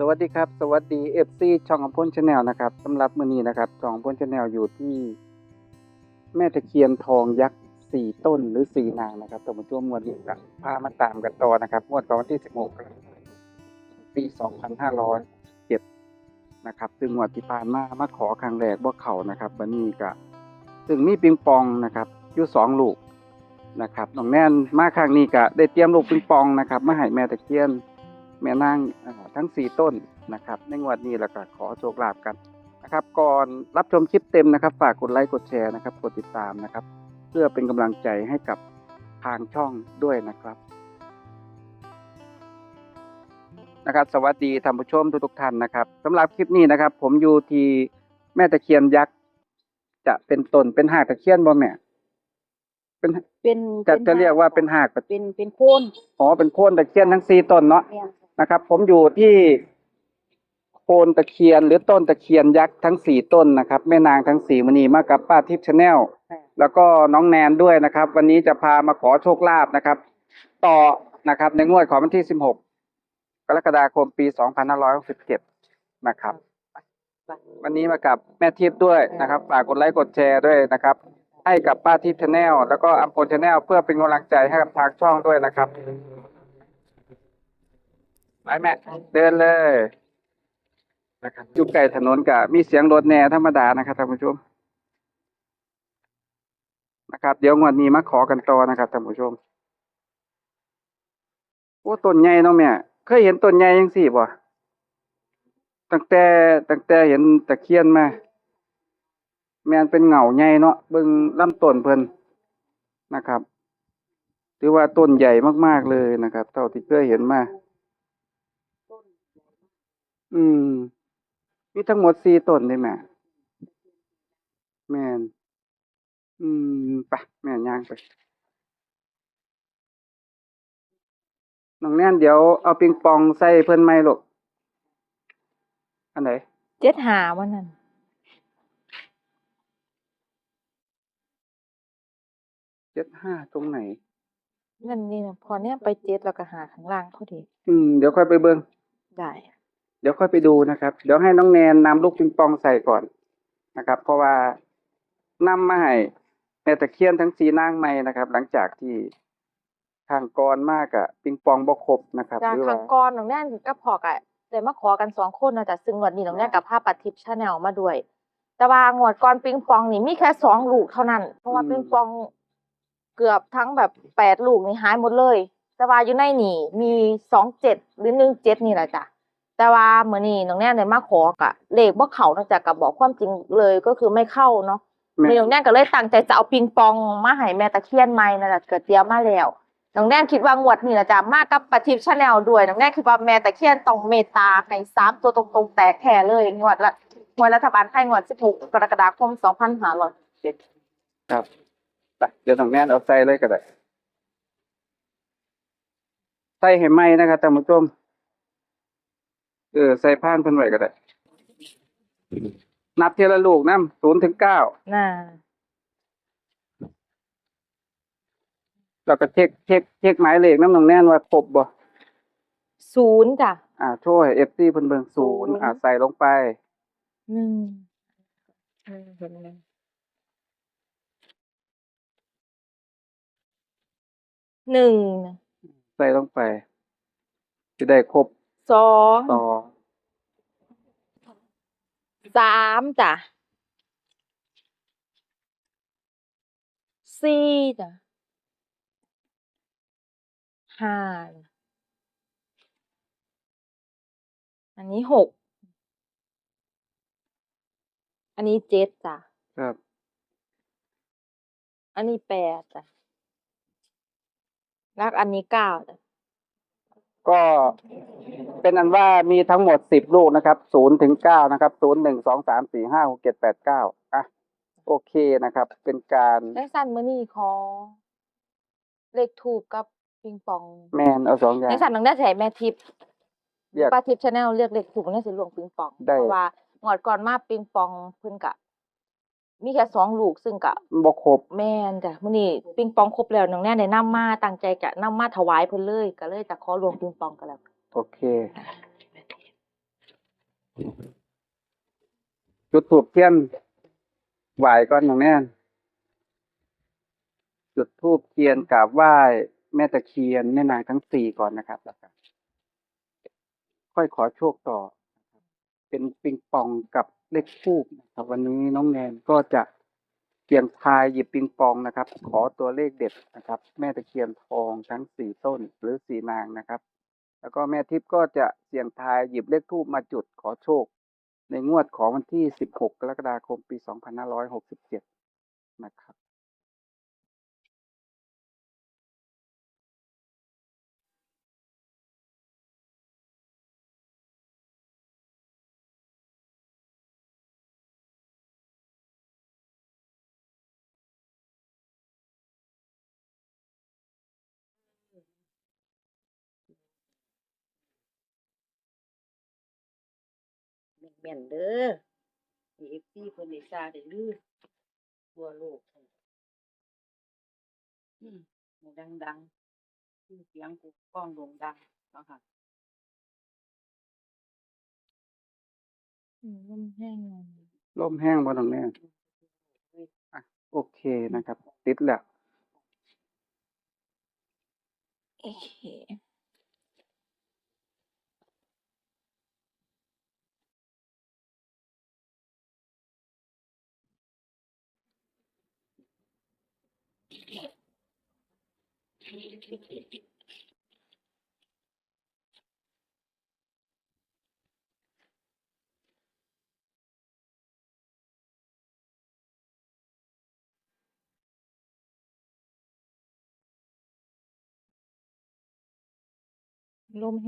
สวัสดีครับ สวัสดี FC ช่องอำพลชาแนลนะครับสำหรับมื้อนี้นะครับช่องอำพลชาแนลอยู่ที่ แม่ตะเคียนทองยักษ์สี่ต้นหรือสี่นางนะครับตัวมาช่วงงวดนี้ก็พามาตามกันต่อนะครับงวดของวันที่16กรกฎาคมปี2507นะครับซึ่งงวดที่ผ่านมามาขอครั้งแรกบ่เขานะครับวันนี้ก็ซึ่งมีปิงปองนะครับอยู่สองลูกนะครับน้องแน่นมาครั้งนี้ก็ได้เตรียมลูกปิงปองนะครับมาให้แม่ตะเคียน แม่นางอ่าทั้งสี่ต้นนะครับในงวดนี้แล้วก็ขอโชคลาภกันนะครับ ก่อนรับชมคลิปเต็มนะครับ ฝากกดไลค์กดแชร์นะครับกดติดตามนะครับ เพื่อเป็นกำลังใจให้กับทางช่องด้วยนะครับนะครับ สวัสดีท่านผู้ชมทุกๆท่านนะครับสำหรับคลิปนี้นะครับ ผมอยู่ที่แม่ตะเคียนยักษ์จะเป็นต้นเป็นหากตะเคียนบ่แม่เป็นเป็นจะป็นจะเรียกว่าเป็นหากเป็นเป็นโค่นอ๋อเป็นโค่นตะเคียนทั้งสี่ต้นเนาะแม่ นนะครับ ผมอยู่ที่โคนตะเคียนหรือต้นตะเคียนยักษ์ทั้งสี่ต้นนะครับแม่นางทั้งสี่มณีมากับป้าทิพย์ชาแนลค่ะแล้วก็น้องแนนด้วยนะครับ วันนี้จะพามาขอโชคลาภนะครับ ต่อนะครับ ในงวดของวันที่16กรกฎาคมปี2567นะครับ วันนี้มากับแม่ทิพย์ด้วยนะครับฝากกดไลค์กดแชร์ด้วยนะครับให้กับป้าทิพย์ชาแนลแล้วก็อัมพลชาแนลเพื่อเป็นกำลังใจให้กับทางช่องด้วยนะครับ ไปแม่ เดินเลยนะครับอยู่ไกลถนนกับมีเสียงรถแหน่ธรรมดานะครับท่านผู้ชมนะครับ เดี๋ยวงวดนี้มาขอกันต่อนะครับท่านผู้ชมโอ้ต้นใหญ่เนาะแม่เคยเห็นต้นใหญ่ยังสี่บ่ตั้งแต่ตั้งแต่เห็นตะเคียนมาแม่นเป็นเหงาใหญ่เนาะเบิ่งลำต้นเพิ่นนะครับถือว่าต้นใหญ่มากๆเลยนะครับ เท่าที่เคยเห็นมา อืม มีทั้งหมดสี่ต้นเลยแม่ แม่น อืมไปแม่ย่างไป น้องแน่นเดี๋ยวเอาปิงปองใส่เพิ่นไหมลูก อันไหน เจ็ดหาวันนั้นเจ็ดห้าตรงไหน นั่นนี่นะพอเนี้ยไปเจ็ดแล้วก็หาข้างล่างพอดี อืม เดี๋ยวค่อยไปเบิ่งได้ เดี๋ยวค่อยไปดูนะครับ เดี๋ยวให้น้องแนนนำลูกปิงปองใส่ก่อนนะครับ เพราะว่านำมาให้แม่ตะเคียนทั้งสีนางใหม่นะครับ หลังจากที่ทางกรมากอะปิงปองบ่ครบนะครับจากหรือทาว่างกรน้องแน่นก็พอกะได้มาขอกันสองคนเนาะแต่ซึ่งวันนี้น้องแน่นกับภาพปัดทิพย์ชาแนลมาด้วย แต่ว่างวดก่อนปิงปองนี่มีแค่สองลูกเท่านั้น เพราะว่าปิงปองเกือบทั้งแบบแปดลูกนี่หายหมดเลย แต่ว่าอยู่ในนี่มีสองเจ็ดหรือหนึ่งเจ็ดนี่แหละจ้ะ แต่ว่าเมื่อนี้น้องแน่นได้มาขอกะเลขบ่เข้านอกจากกับบอกความจริงเลยก็คือไม่เข้าเนาะแม่มีน้องแน่นก็เลยตั้งใจจะเอาปิงปองมาให้แม่ตะเคียนใหม่นั่นแหละเกิดเตรียมมาแล้วน้องแน่นคิดว่างวดนี้นะจ๊ะมากับปฏิบชาแนลด้วยน้องแน่นคิดว่าแม่ตะเคียนต้องเมตตาให้สามตัวตรงๆแตกแท้เลยงวดละงวดรัฐบาลไทยงวด16กรกฎาคม2567ครับไปเดี๋ยวน้องแนนเอาใส่เลยก็ได้ใส่ให้ไหมนะครับท่านผู้ชมเออใส่ผ่านเพิ่นไว้ก็ได้ นับทีละลูกนำศูนย์ถึงเก้าน่าแล้วก็เช็คเช็คเช็คหมายเลขน้ำน้องแน่นว่าครบบ่ศูนย์จ้ะอ่าโชว์ให้ FC เพิ่นเบิ่งศูนย์ศูนย์อ่าใส่ลงไปหนึ่งเออเห็นไหมหนึ่งใส่ลงไปจะได้ครบ สองสองสามจ้ะสี่จ้ะห้าจ้ะอันนี้หกอันนี้เจ็ดจ้ะครับ อันนี้แปดจ้ะแล้วอันนี้เก้าจ้ะ ก็เป็นอันว่ามีทั้งหมดสิบลูกนะครับศูนย์ถึงเก้านะครับศูนย์หนึ่งสองสามสี่ห้าหกเจ็ดแปดเก้าอะโอเคนะครับ เป็นการได้สั้นมื้อนี้ขอเลขถูกกับปิงปองแมนเอาสองอย่างในสันน้องได้ใช้แม่ทิพย์เรียก ป้าทิพย์ชาแนลเรียกเลขถูกในสิหลวงปิงปองได้ เพราะว่าหงอดก่อนมาปิงปองเพิ่นกะ มีแค่สองลูกซึ่งกะบ่ครบแม่นจ้ะมื้อนี้ปิงปองครบแล้วน้องแน่ได้นำมาตั้งใจจะนำมาถวายเพิ่นเลยก็เลยจะขอรวมปิงปองกันแล้วโอเค จุดถูกเทียนไหวก่อนน้องแน่นจุดทูบเทียนกราบไหว้แม่ตะเคียนแม่นางทั้งสี่ก่อนนะครับแล้วก็ค่อยขอโชคต่อนะครับเป็นปิงปองกับ เลขทูบนะครับ วันนี้น้องแนนก็จะเสี่ยงทายหยิบปิงปองนะครับ ขอตัวเลขเด็ดนะครับ แม่ตะเคียนทองทั้งสี่ต้นหรือสี่นางนะครับ แล้วก็แม่ทิพย์ก็จะเสี่ยงทายหยิบเลขทูบมาจุดขอโชค ในงวดของวันที่ 16 กรกฎาคม ปี 2567 นะครับ แม่นเด้อมีเอฟซีเพิ่นได้ซาได้ลือทั่วโลกอืมให้ดังๆเสียงกูก้องโด่งดังนะค่ะลมแห้งลยร่มแห้งบ่ตรงนี้อะโอเคนะครับ ติดแล้วโอเค ลมแ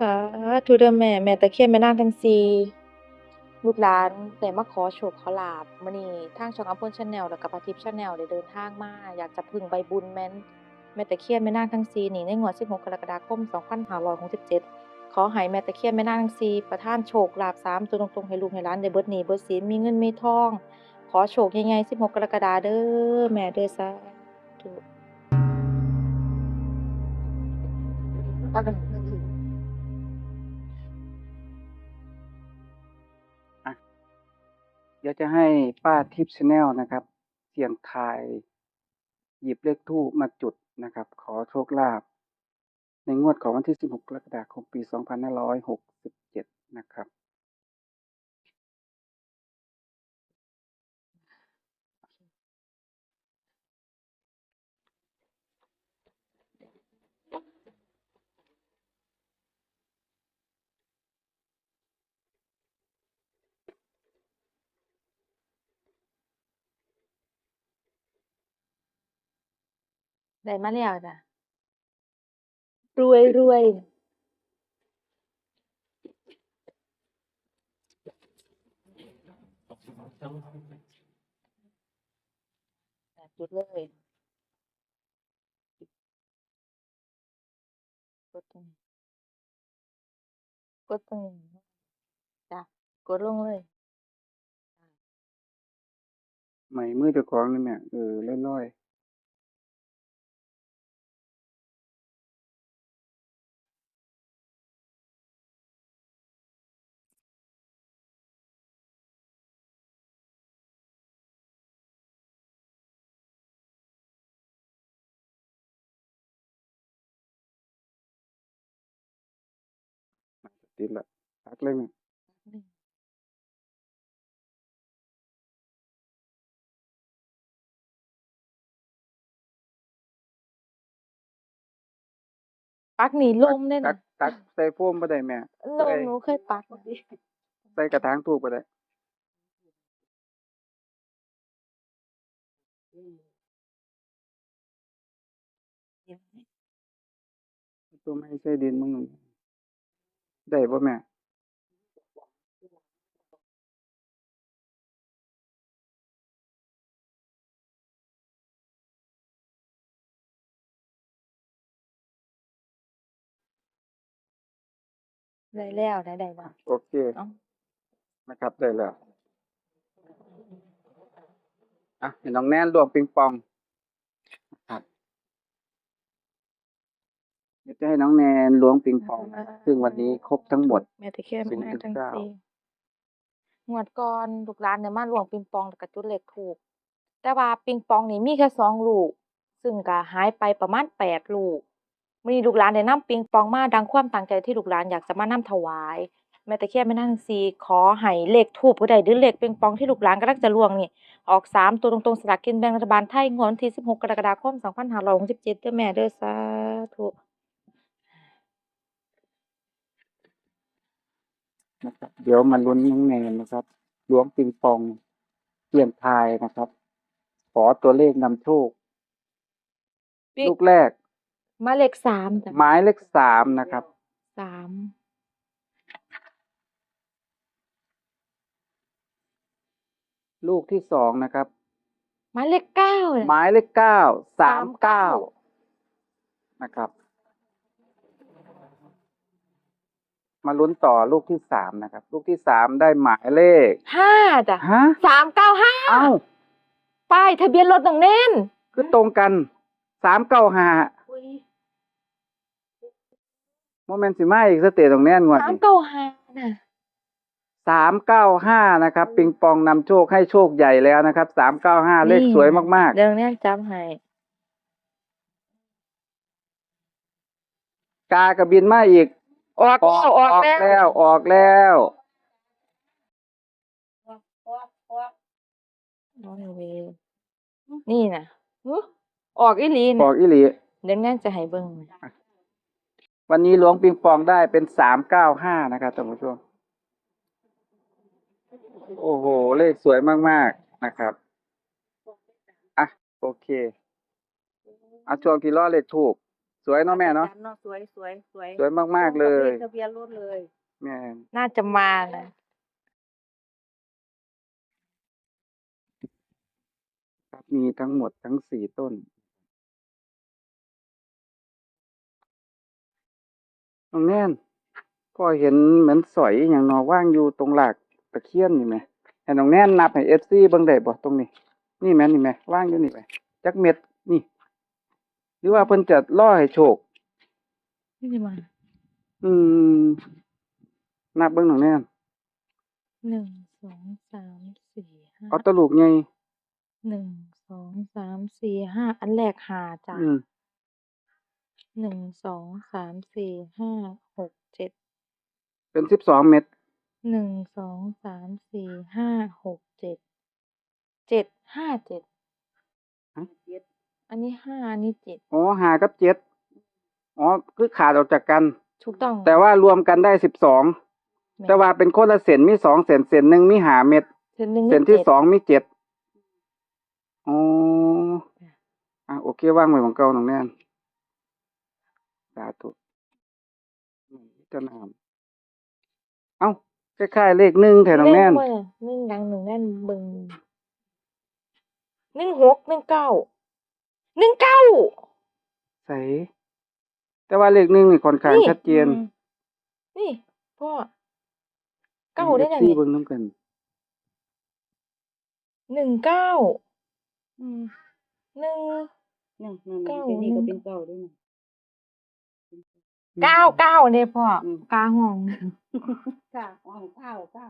สาธุเด้อแม่ แม่ตะเคียนแม่นางทั้งสี่ลูกหลานได้มาขอโชคขอลาบมื้อนี้ทางช่องอำเภอชาแนลแล้วก็ปาทิพย์ชาแนลได้เดินทางมาอยากจะพึ่งใบบุญแม่นแม่ตะเคียนแม่นางทั้งสี่นี่ในงวด 16 กรกฎาคม 2567 ขอให้แม่ตะเคียนแม่นางทั้งสี่ประทานโชคลาภสามตัวตรงๆ ให้ลูกให้หลานได้เบิดหนี้เบิดสินมีเงินมีทอง ขอโชคใหญ่ๆ16 กรกฎาเด้อแม่เด้อสาธุ ดี๋ยวจะให้ป้าทิพย์ชาแนลนะครับ เสี่ยงทายหยิบเลขทูบมาจุดนะครับ ขอโชคลาภในงวดของวันที่ 16 กรกฎาคม ปี 2567 นะครับ ได้มาแล้วจ้ะรวยรวยอะจุดเลยกดตรงนี้กดตรงนี้จ้ะกดลงเลยใหม่มือเจ้าของนี่แม่เออลอยๆติดละตักเลย แม่ปักหนีลมเนี่ยตันะกตักใส่โฟมบ่ได้แม่ ลมหนูเคยปักนะใส่กระถางทูบบ่ได้อืมตัวไม่ใส่ดินมึงหนึ่ง ได้บ่แม่ได้แล้วได้ได้แล้วโอเคนะครับได้แล้วอะเห็นน้องแน่นรวมปิงปอง เดี๋ยวจะให้น้องแนนล้วงปิงปองซึ่งวันนี้ครบทั้งหมด แม่ตะเคียนศูนย์มาจุดทั้งเก้า สี่งวดก่อนลูกหลานเนี่ยมาหลวงปิงปองแล้วก็จุดเลขถูก แต่ว่าปิงปองนี่มีแค่สองลูก ซึ่งก็หายไปประมาณแปดลูกมื้อนี้ลูกหลานได้นำปิงปองมาดังความตั้งใจที่ลูกหลานอยากจะมานำถวาย แม่ตะเคียนแม่นางสีขอให้เลขทูปผู้ใดหรือเลขปิงปองที่ลูกหลานกำลังจะล่วงนี่ ออกสามตัวตรงๆสลากกินแบ่งรัฐบาลไทยงวดวันที่16กรกฎาคม2567เด้อแม่เด้อสาธุ นะครับ เดี๋ยวมาลุ้นน้องแนนนะครับล้วงปิงปองเปลี่ยนทายนะครับ ขอตัวเลขนำโชคลูกแรกหมายเลขสามจ้ะหมายเลขสามนะครับ สามลูกที่สองนะครับหมายเลขเก้าหมายเลขเก้าสาม39เก้านะครับ มาลุ้นต่อลูกที่สามนะครับ ลูกที่สามได้หมายเลขห้าจ้ะฮะสามเก้าห้าเอ้าป้ายทะเบียนรถน้องเน่นคือตรงกันสามเก้าห้าโมเมนต์สิมาอีกสเตตตรงแน่นงวดสามนี้เก้าห้าน่ะสามเก้าห้านะครับ ปิงปองนำโชคให้โชคใหญ่แล้วนะครับสามเก้าห้าเลขสวยมากเดี๋ยวน้องเน่นจำให้ๆกากระบินมาอีก ออกแล้ว ออกแล้วแล้วออกแล้วน้องเวนี่นะออกอีหลีนะอกอีหลีเดี๋ยวแน่นจะให้เบิ่งวันนี้หลวงปิงปองได้เป็นสามเก้าห้านะครับท่านผู้ชมโอ้โห เลขสวยมาก ๆ นะครับ อะ โอเคเอาช่วงที่ล้อเลขถูก สวยเนาะแม่เนาะเนาะสวยสวยสวยสวยมากๆเลยทะเบียนรถเลยแม่น่าจะมานะครับมีทั้งหมดทั้งสี่ต้นน้องแน่นก็เห็นเหมือนสอยอหย่างหนอว่างอยู่ตรงหลากตะเคียนนี่ไหมให้น้องแน่นนับให้เอฟซีเบิ่งได้บ่ตรงนี้ นี่แม่นนี่ไหมว่างอยู่นี่ไหมจักเม็ดนี่ห รือว่าเพิ่นจะล่อให้โชค นี่จะมาอืม นับเบิ่งน้องแน่นหนึ่งสองสามสี่ห้าเอาตะลูกใหญ่หนึ่งสองสามสี่ห้าอันแรกหาจ้ะอืม หนึ่งสองสามสี่ห้าหกเจ็ดเป็นสิบสองเม็ด หนึ่งสองสามสี่ห้าหกเจ็ดเจ็ดห้าเจ็ดเจ็ด อันนี้ห้าอันนี้เจ็ดอ๋อหากับเจ็ดอ๋อคือขาดออกจากกัน ถูกต้องแต่ว่ารวมกันได้สิบสองแม่แต่ว่าเป็นคนละเส้นมีสองเส้นเส้นหนึ่งมีหาเม็ดเส้นหนึ่งเส้นที่จ็ดสองมีเจ็ดอ๋ออะโอเคว่างไว้ของเก่าน้องแน่นสาธุอืมเจะนามเอ้าคล้ายๆเลขหนึ่งแถวน้องแน่นเว้ยหนึ่งดังหนึ่งแน่นเบึงหนึ่งหกหนึ่งเก้า หนึ่งเก้าใส แต่ว่าเลขหนึ่งนี่ค่อนข้างชัดเจนอืมนี่พ่อเก้าได้ไงซีนี่เบิ่งน้ำกันหนึ่งเก้าอืมหนึ่งนั่นนั่นเก้าเป็นนี่ก็หนึ่เป็งนเก้าด้วยนะเก้าเก้าเนี่ยพ่ออมกาห้องเก้าอ๋อเก้าเก้า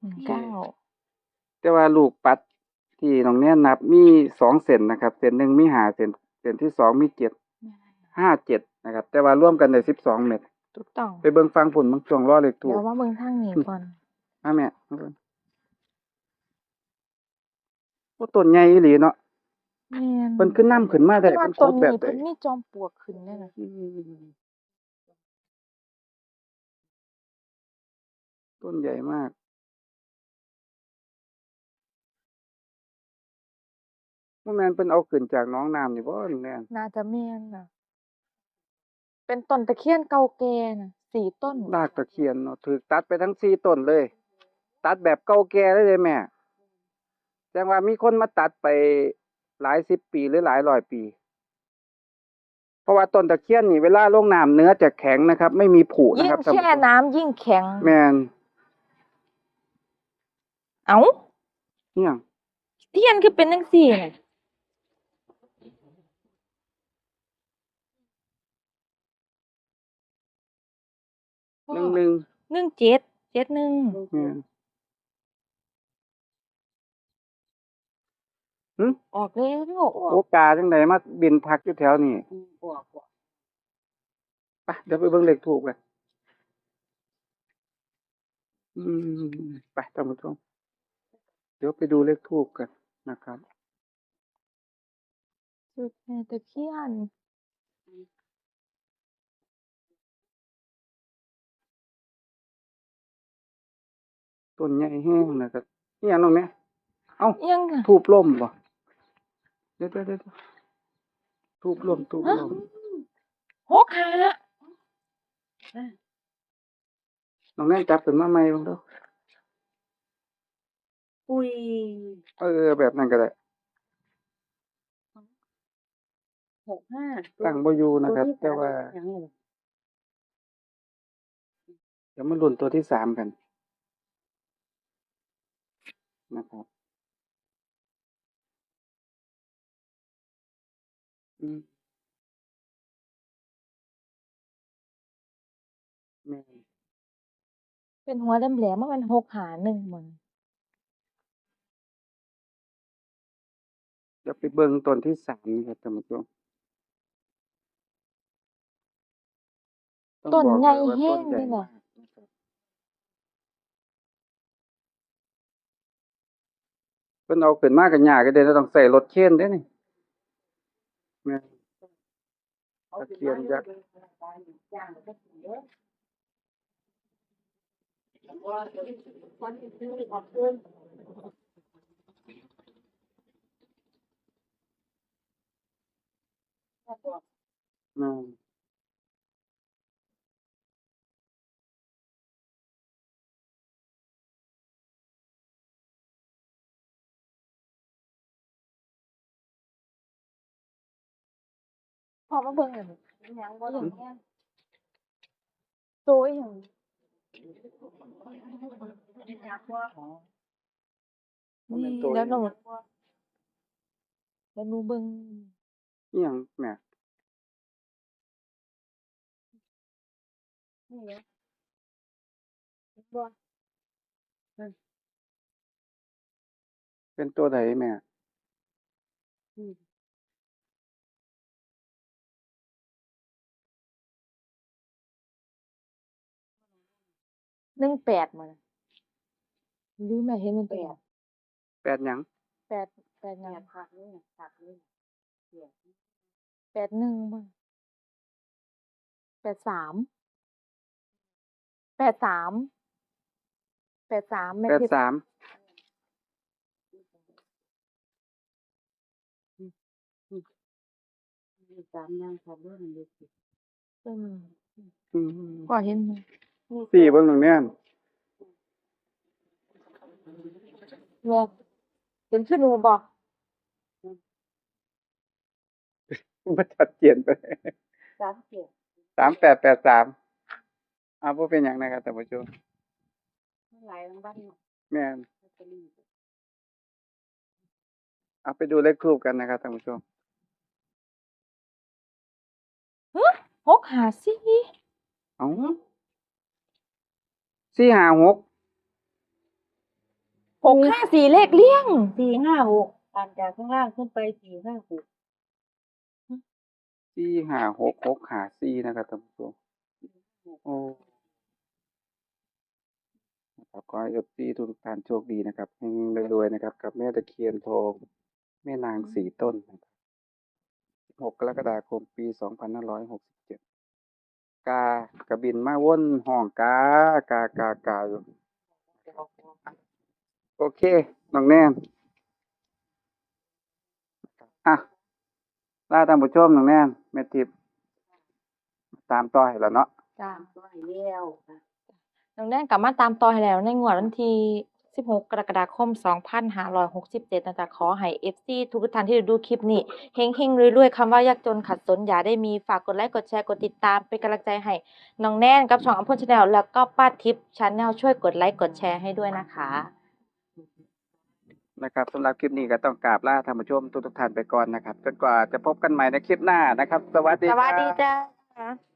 หนึ่งเก้าแต่ว่าลูกปัด ที่น้องแน่นนับมีสองเส้นนะครับเส้นหนึ่งมีหาเส้นเส้นที่สองมีเจ็ดห้าเจ็ดนะครับ แต่ว่าร่วมกันได้สิบสองเม็ดถูกต้องไปเบิ่งฟังผลบางช่วงรอเลขถูเดี๋กยวว่าเบิ่งทางนี้ก่อนมาแม่มาเบิ่งโอ้ต้นใหญ่อีหลีเนาะแม่นเพิ่นขึ้นน้ำขึ้นมาได้แต่ว่าเพิ่นต้โคนตรแบนี้บใดเพิ่นมีจอมปลวกขึ้นด้วยนะอืมต้นใหญ่มาก บ่แม่นเพิ่นเอาขึ้นจากหน้องน้ำนี่บ่แน่นน่าจะแม่นน่ะ เป็นต้นตะเคียนเก่าแก่น่ะสี่ต้น รากตะเคียนเนาะถูกตัดไปทั้งสี่ต้นเลย ตัดแบบเก่าแก่เลยเลยแม่แสดงว่ามีคนมาตัดไปหลายสิบปีหรือหลายร้อยปีพราะว่าต้นตะเคียนนี่เวลาลงน้ำเนื้อจะแข็งนะครับ ไม่มีผุนะยิ่คงรับท่านผู้แช่ชมน้ำยิ่งแข็ง แม่นเอ้า เนี่ยเทียนคือเป็นจังซี่น่ะ หนึ่งหนึ่งหนึ่งเจ็ดเจ็ดหนึ่งแม่นออกแล้วโอกาจังไดมาบินพักอยู่แถวนี้อืมออกออกไปเดี๋ยวไปเบิ่งเลขถูกกันอืมไปท่านผู้ชมเดี๋ยวไปดูเลขถูกกันนะครับจุดแม่ตะเคียน ต้นใหญ่แห้งนะครับนี่อย่างน้องแม่เอ้ายังค่ะทูบล่มบ่เดี๋ยวเดี๋ยวเดี๋ยวทูบล่มทูบล่มหกหาน้องแม่จับขึ้นมาใหม่บ้างเด้ออุ้ยเออแบบนั้นก็ได้หกห้าตั้งบ่อยู่นะครับตัวที่แต่ว่าสมอย่างนี้เดี๋ยวมาลุ้นตัวที่สามกัน นะครับ อืมแม่น เป็นหัวแหลมๆมันหกหาหนึ่งหมดเดี๋ยวไปเบิ่งต้นที่สามนะครับท่านผู้ชมองต้นบอกใหญ่เลยว่าแห้งต้นเลยใหญ่น่ะ มาก พิ่นเอาขึ้นมากันยากก็ได้ต้องใส่รถเข็นเด้นี่แม่ตะเคียนยักษ์อะแม่ พอมาเบิ่งกันยังบ่อย่างเงี้ยโตอีหยังบ่แม่นี่แล้วหนูแล้วหนูเบิ่งอิหยังแม่นี่เหรอเนบ่เป็นตัวใดแม่อืม หนึ่งแปดมาหรือแม่เห็นมันแปดแปดหยังแปดแปดหยังเนี่ยผักนี่น่ะผักนี่เนี่ยแปดหนึ่งบ่แปดสามแปดสามแปดสามแม่แปดทิพย์สามมีสามอย่างผักด้วยมันเด็กอืมอืมก็เห็นมัน สี่เบิ่งตรงเนี้ยแม่เห็นขึ้นหนูบ่มันชัดเจนไปสามเจ็ดสามแปดแปดสามอ่าบ่เป็นหยังนะครับท่านผู้ชมเมื่อไหร่บางบ้านเนาะแม่นลอตเตอรี่เอาไปดูเลขทูบกันนะครับท่านผู้ชมหกหาสี่เอ้า สี่ห้าหกหกห้าสี่เลขเลี้ยงสี่ห้าหกอ่านจากข้างล่างขึ้นไปสี่ห้าหกสี่ห้าหกหกห้าสี่นะครับท่านผู้ชมโอ้ครับอฟซีทุกท่านโชคดีนะครับเฮงรวยๆนะครับ กับแม่ตะเคียนทองแม่นางสีต้นนะครับ6กรกฎาคมปีเจ็ด กากระบินมาว่นห้องกากากากาอยู่โอเคน้องแนนอะลาท่านผู้ชมน้องแนนแม่ทิพตามต่อให้แล้วเนาะจ้าตัวให้แล้วน้องแนนกลับมาตามต่อให้แล้วในงวดวันที่ 16 กรกฎาคม 2567นะจ๊ะขอให้ FC ทุกท่านที่ดูคลิปนี้เฮงๆรวยๆคำว่ายากจนขัดสนอย่าได้มีฝากกดไลค์กดแชร์กดติดตามเป็นกำลังใจให้น้องแน่นกับช่องอัมพลชาแนลแล้วก็ป้าทิพย์ชาแนลช่วยกดไลค์กดแชร์ให้ด้วยนะคะนะครับสำหรับคลิปนี้ก็ต้องกราบลาท่านผู้ชมทุกๆท่านไปก่อนนะครับจนกว่าจะพบกันใหม่ในคลิปหน้านะครับ สวัสดีสครับวัสดีจ้า